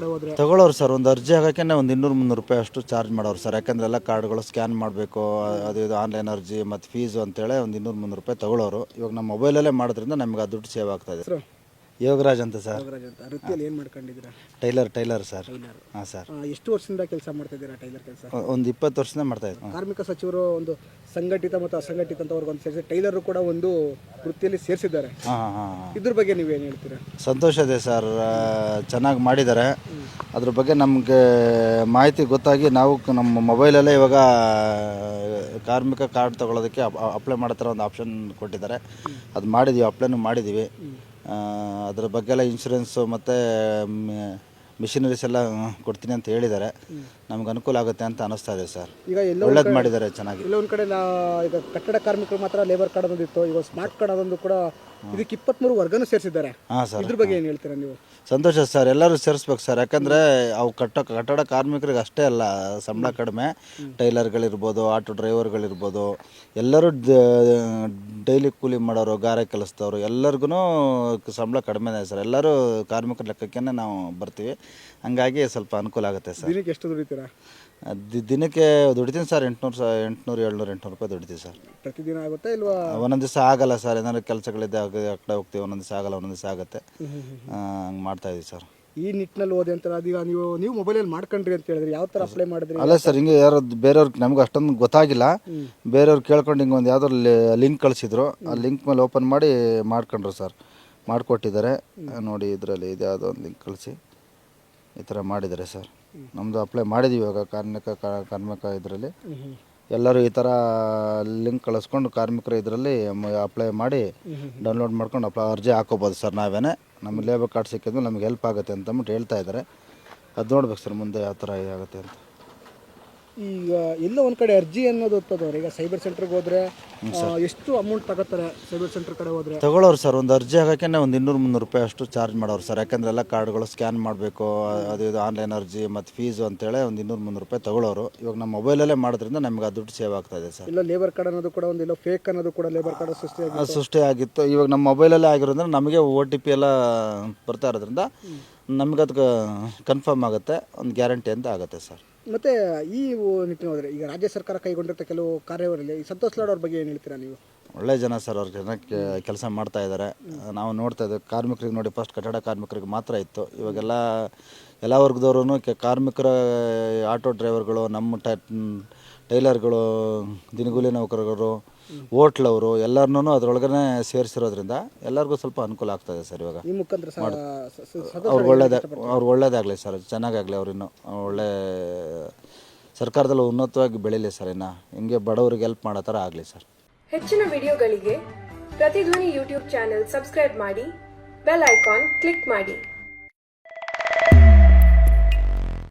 ಕಡೆ ಹೋದ್ರೆ? ತಗೊಳ್ಳೋರು ಸರ್ ಒಂದು ಅರ್ಜಿ ಹಾಕೋಕ್ಕೆ ಒಂದು ಇನ್ನೂರು ಮುನ್ನೂರು ರೂಪಾಯಿ ಅಷ್ಟು ಚಾರ್ಜ್ ಮಾಡೋರು ಸರ್. ಯಾಕಂದ್ರೆ ಎಲ್ಲ ಕಾರ್ಡ್ಗಳು ಸ್ಕ್ಯಾನ್ ಮಾಡಬೇಕು ಅದು ಇದು ಆನ್ಲೈನ್ ಅರ್ಜಿ ಮತ್ತು ಫೀಸು ಅಂತೇಳಿ ಒಂದು ಇನ್ನೂರು ಮುನ್ನೂರು ರೂಪಾಯಿ ತಗೊಳ್ಳೋರು ಇವಾಗ ನಮ್ಮ ಮೊಬೈಲಲ್ಲೇ ಮಾಡೋದ್ರಿಂದ ನಮ್ಗೆ ಆ ದುಡ್ಡು ಸೇವ್ ಆಗ್ತಾಯಿದೆ ಹೆಸರು ಯೋಗರಾಜ್ ಅಂತ ಸರ್. ಯೋಗರಾಜ್ ಅಂತ. ವೃತ್ತಿಯಲ್ಲಿ ಏನು ಮಾಡ್ಕೊಂಡಿದ್ದೀರಾ? Tailor tailor sir. ಹಾಂ ಸರ್. ಆ, ಎಷ್ಟು ವರ್ಷದಿಂದ ಕೆಲಸ ಮಾಡ್ತಾ ಇದ್ದೀರಾ ಟೈಲರ್ ಕೆಲಸ? ಒಂದು ಇಪ್ಪತ್ತು ವರ್ಷದಿಂದ ಮಾಡ್ತಾ ಇದ್ದೀನಿ. ಕಾರ್ಮಿಕ ಸಚಿವರು ಒಂದು ಸಂಘಟಿತ ಮತ್ತು ಅಸಂಘಟಿತ ಅಂತ ಒಂದು ಸೇರಿಸಿ ಟೈಲರು ಕೂಡ ಒಂದು ವೃತ್ತಿಯಲ್ಲಿ ಸೇರಿಸಿದ್ದಾರೆ. ಹಾಂ ಹಾಂ ಇದ್ರ ಬಗ್ಗೆ ನೀವೇನು ಹೇಳ್ತೀರಾ? ಸಂತೋಷ ಇದೆ ಸರ್. ಚೆನ್ನಾಗಿ ಮಾಡಿದ್ದಾರೆ. ಅದ್ರ ಬಗ್ಗೆ ನಮಗೆ ಮಾಹಿತಿ ಗೊತ್ತಾಗಿ ನಾವು ಕ- ನಮ್ಮ ಮೊಬೈಲಲ್ಲೇ ಇವಾಗ ಕಾರ್ಮಿಕ ಕಾರ್ಡ್ ತಗೊಳ್ಳೋದಕ್ಕೆ ಅಪ್ಲೈ ಮಾಡೋ ಥರ ಒಂದು ಆಪ್ಷನ್ ಕೊಟ್ಟಿದ್ದಾರೆ. ಅದು ಮಾಡಿದ್ದೀವಿ ಅಪ್ಲೈನು ಮಾಡಿದ್ದೀವಿ ಅದ್ರ ಬಗ್ಗೆ ಎಲ್ಲ ಇನ್ಶೂರೆನ್ಸು ಮತ್ತು ಮಿಷಿನರೀಸ್ ಎಲ್ಲ ಕೊಡ್ತೀನಿ ಅಂತ ಹೇಳಿದ್ದಾರೆ. ನಮ್ಗೆ ಅನುಕೂಲ ಆಗುತ್ತೆ ಅಂತ ಅನಿಸ್ತಾ ಇದೆ ಸರ್. ಈಗ ಎಲ್ಲೋ ಒಳ್ಳೇದು ಮಾಡಿದ್ದಾರೆ ಚೆನ್ನಾಗಿ. ಎಲ್ಲೋ ಒಂದು ಕಡೆ ನಾ ಈಗ ಕಟ್ಟಡ ಕಾರ್ಮಿಕರು ಮಾತ್ರ ಲೇಬರ್ ಕಾರ್ಡ್ ಬಂದಿತ್ತು ಈಗ ಸ್ಮಾರ್ಟ್ ಕಾರ್ಡ್ ಅದೊಂದು ಕೂಡ ಇದಕ್ಕೆ ಇಪ್ಪತ್ಮೂರು ವರ್ಗನೂ ಸೇರಿಸಿದ್ದಾರೆ. ಹಾಂ ಸರ್. ಇದ್ರ ಬಗ್ಗೆ ಏನು ಹೇಳ್ತೀರಾ ನೀವು? ಸಂತೋಷ ಸರ್ ಎಲ್ಲರೂ ಸೇರಿಸ್ಬೇಕು ಸರ್. ಯಾಕಂದರೆ ಅವು ಕಟ್ಟ ಕಟ್ಟಡ ಕಾರ್ಮಿಕರಿಗೆ ಅಷ್ಟೇ ಅಲ್ಲ ಸಂಬಳ ಕಡಿಮೆ. ಟೈಲರ್ಗಳಿರ್ಬೋದು ಆಟೋ ಡ್ರೈವರ್ಗಳಿರ್ಬೋದು ಎಲ್ಲರೂ ಡೈಲಿ ಕೂಲಿ ಮಾಡೋರು ಗಾರೆ ಕೆಲಸದವರು ಎಲ್ಲರಿಗೂ ಸಂಬಳ ಕಡಿಮೆ ಇದೆ ಸರ್. ಎಲ್ಲರೂ ಕಾರ್ಮಿಕರ ಲೆಕ್ಕಕ್ಕೆ ನಾವು ಬರ್ತೀವಿ. ಹಂಗಾಗಿ ಸ್ವಲ್ಪ ಅನುಕೂಲ ಆಗುತ್ತೆ ಸರ್. ದಿನಕ್ಕೆ ಎಷ್ಟು ದುಡಿತೀರಾ? ದಿ- ದಿನಕ್ಕೆ ದುಡಿತೀನಿ ಸರ್ ಎಂಟುನೂರು ಸ ಎಂಟುನೂರು ಏಳ್ನೂರು ಎಂಟುನೂರು ರೂಪಾಯಿ ದುಡಿತೀವಿ ಸರ್. ಪ್ರತಿದಿನ ಆಗುತ್ತಾ ಇಲ್ವಾ? ಒಂದೊಂದು ದಿವಸ ಆಗಲ್ಲ ಸರ್ ಏನಾದ್ರು ಕೆಲಸಗಳಿದ್ದೆ ಆ ಕಡೆ ಹೋಗ್ತೀವಿ ಒಂದೊಂದು ದಿವಸ ಆಗಲ್ಲ ಒಂದೊಂದು ದಿವಸ ಆಗುತ್ತೆ. ಹಂಗೆ ಮಾಡ್ತಾ ಇದ್ದೀವಿ ಸರ್. ಈ ನಿಟ್ಟಿನಲ್ಲಿ ಓದಿ ಅಂತ ಅದೀಗ ನೀವು ನೀವು ಮೊಬೈಲಲ್ಲಿ ಮಾಡ್ಕೊಂಡ್ರಿ ಅಂತ ಹೇಳಿದ್ರೆ. ಯಾವ ಥರ ಅಪ್ಲೈ ಮಾಡಿದ್ರಿ? ಅಲ್ಲ ಸರ್ ಹಿಂಗೆ ಯಾರು ಬೇರೆಯವ್ರಿಗೆ ನಮ್ಗೆ ಅಷ್ಟೊಂದು ಗೊತ್ತಾಗಿಲ್ಲ. ಬೇರೆಯವ್ರು ಕೇಳ್ಕೊಂಡು ಹಿಂಗೆ ಒಂದು ಯಾವ್ದಾರು ಲಿಂಕ್ ಕಳಿಸಿದ್ರು. ಆ ಲಿಂಕ್ ಮೇಲೆ ಓಪನ್ ಮಾಡಿ ಮಾಡ್ಕೊಂಡ್ರು ಸರ್. ಮಾಡಿಕೊಟ್ಟಿದ್ದಾರೆ. ನೋಡಿ ಇದರಲ್ಲಿ ಇದು ಯಾವುದೋ ಒಂದು ಲಿಂಕ್ ಕಳಿಸಿ. ಈ ಥರ ಮಾಡಿದ್ದಾರೆ ಸರ್. ನಮ್ಮದು ಅಪ್ಲೈ ಮಾಡಿದ್ದೀವಿ ಇವಾಗ ಕಾರ್ಮಿಕ ಕಾ- ಕಾರ್ಮಿಕ ಇದರಲ್ಲಿ. ಎಲ್ಲರೂ ಈ ಥರ ಲಿಂಕ್ ಕಳಿಸ್ಕೊಂಡು ಕಾರ್ಮಿಕರು ಇದರಲ್ಲಿ ಅಪ್ಲೈ ಮಾಡಿ ಡೌನ್ಲೋಡ್ ಮಾಡ್ಕೊಂಡು ಅಪ್ಲೈ ಅರ್ಜಿ ಹಾಕೋಬೋದು ಸರ್ ನಾವೇನೆ. ನಮ್ಮ ಲೇಬರ್ ಕಾರ್ಡ್ ಸಿಕ್ಕಿದ್ಮೇಲೆ ನಮ್ಗೆ ಹೆಲ್ಪ್ ಆಗುತ್ತೆ ಅಂತಂದ್ಬಿಟ್ಟು ಹೇಳ್ತಾ ಇದ್ದಾರೆ. ಅದು ನೋಡ್ಬೇಕು ಸರ್ ಮುಂದೆ ಯಾವ ಥರ ಇದಾಗುತ್ತೆ ಅಂತ. ಈಗ ಎಲ್ಲ ಒಂದು ಕಡೆ ಅರ್ಜಿ ಅನ್ನೋದು ಹೊತ್ತದವ್ರೆ ಈಗ ಸೈಬರ್ ಸೆಂಟರ್ಗೆ ಹೋದ್ರೆ ಎಷ್ಟು ಅಮೌಂಟ್ ತಗೋತಾರೆ ಸೈಬರ್ ಸೆಂಟರ್ ಕಡೆ ಹೋದ್ರೆ? ತಗೊಳ್ಳೋರು ಸರ್ ಒಂದು ಅರ್ಜಿ ಹಾಕೋಕ್ಕೆ ಒಂದು ಇನ್ನೂರು ಮುನ್ನೂರು ರೂಪಾಯಿ ಅಷ್ಟು ಚಾರ್ಜ್ ಮಾಡೋರು ಸರ್. ಯಾಕಂದ್ರೆ ಎಲ್ಲ ಕಾರ್ಡ್ಗಳು ಸ್ಕ್ಯಾನ್ ಮಾಡಬೇಕು ಅದು ಇದು ಆನ್ಲೈನ್ ಅರ್ಜಿ ಮತ್ತು ಫೀಸು ಅಂತೇಳಿ ಒಂದು ಇನ್ನೂರು ಮುನ್ನೂರು ರೂಪಾಯಿ ತಗೊಳ್ಳೋರು ಇವಾಗ ನಮ್ಮ ಮೊಬೈಲಲ್ಲೇ ಮಾಡೋದ್ರಿಂದ ನಮ್ಗೆ ಆ ದುಡ್ಡು ಸೇವ್ ಆಗ್ತಾ ಇದೆ ಸರ್. ಇಲ್ಲ ಲೇಬರ್ ಕಾರ್ಡ್ ಅನ್ನೋದು ಕೂಡ ಒಂದು ಇಲ್ಲ ಫೇಕ್ ಅನ್ನೋದು ಕೂಡ ಲೇಬರ್ ಕಾರ್ಡ್ ಸೃಷ್ಟಿ ಅದು ಸೃಷ್ಟಿ ಆಗಿತ್ತು. ಇವಾಗ ನಮ್ಮ ಮೊಬೈಲಲ್ಲೇ ಆಗಿರೋದ್ರಿಂದ ನಮಗೆ ಓ ಟಿ ಪಿ ಎಲ್ಲ ಬರ್ತಾ ಇರೋದ್ರಿಂದ ನಮ್ಗೆ ಅದಕ್ಕೆ ಕನ್ಫರ್ಮ್ ಆಗುತ್ತೆ ಒಂದು ಗ್ಯಾರಂಟಿ ಅಂತ ಆಗುತ್ತೆ ಸರ್. ಮತ್ತೆ ಈ ನಿಟ್ಟಿನ ಈಗ ರಾಜ್ಯ ಸರ್ಕಾರ ಕೈಗೊಂಡಿರ್ತ ಕೆಲವು ಕಾರ್ಯವರಲ್ಲಿ, ಈ ಸಂತೋಷ್ ಲಾಡ್ ಅವ್ರ ಬಗ್ಗೆ ಏನು ಹೇಳ್ತೀರಾ ನೀವು? ಒಳ್ಳೆ ಜನ ಸರ್, ಅವ್ರ ಜನಕ್ಕೆ ಕೆಲಸ ಮಾಡ್ತಾ ಇದ್ದಾರೆ ನಾವು ನೋಡ್ತಾ ಇದ್ದೇವೆ, ಕಾರ್ಮಿಕರಿಗೆ ನೋಡಿ ಫಸ್ಟ್ ಕಟ್ಟಡ ಕಾರ್ಮಿಕರಿಗೆ ಮಾತ್ರ ಇತ್ತು. ಇವಾಗೆಲ್ಲ ಎಲ್ಲ ವರ್ಗದವ್ರು ಕಾರ್ಮಿಕರ, ಆಟೋ ಡ್ರೈವರ್ಗಳು ನಮ್ಮ ಟೈ ಟೈಲರ್ಗಳು ದಿನಗೂಲಿ ನೌಕರರು ಹೋಟ್ಲವರು ಎಲ್ಲರನ್ನೂ ಅದರೊಳಗನೆ ಸೇರಿಸಿರೋದ್ರಿಂದ ಎಲ್ಲರಿಗೂ ಸ್ವಲ್ಪ ಅನುಕೂಲ ಆಗ್ತದೆ ಸರ್ ಇವಾಗ. ಈ ಮುಖಾಂತರ ಸ- ಸ- ಸ- ಸಂತೋಷ್ ಅವ್ರಿಗೆ ಒಳ್ಳೇದ ಅವ್ರಿಗೆ ಒಳ್ಳೇದಾಗಲಿ ಸರ್ ಚೆನ್ನಾಗಾಗಲಿ ಅವ್ರಿನ್ನು ಒಳ್ಳೆ ಸರ್ಕಾರದಲ್ಲಿ ಉನ್ನತವಾಗಿ ಬೆಳೀಲಿ ಸರ್ ಇನ್ನು. ಹಿಂಗೆ ಬಡವರಿಗೆ ಹೆಲ್ಪ್ ಮಾಡೋ ಥರ ಆಗಲಿ ಸರ್. ಹೆಚ್ಚಿನ ವಿಡಿಯೋಗಳಿಗೆ ಪ್ರತಿಧ್ವನಿ ಯೂಟ್ಯೂಬ್ ಚಾನೆಲ್ ಸಬ್ಸ್ಕ್ರೈಬ್ ಮಾಡಿ ಬೆಲ್ ಐಕಾನ್ ಕ್ಲಿಕ್ ಮಾಡಿ.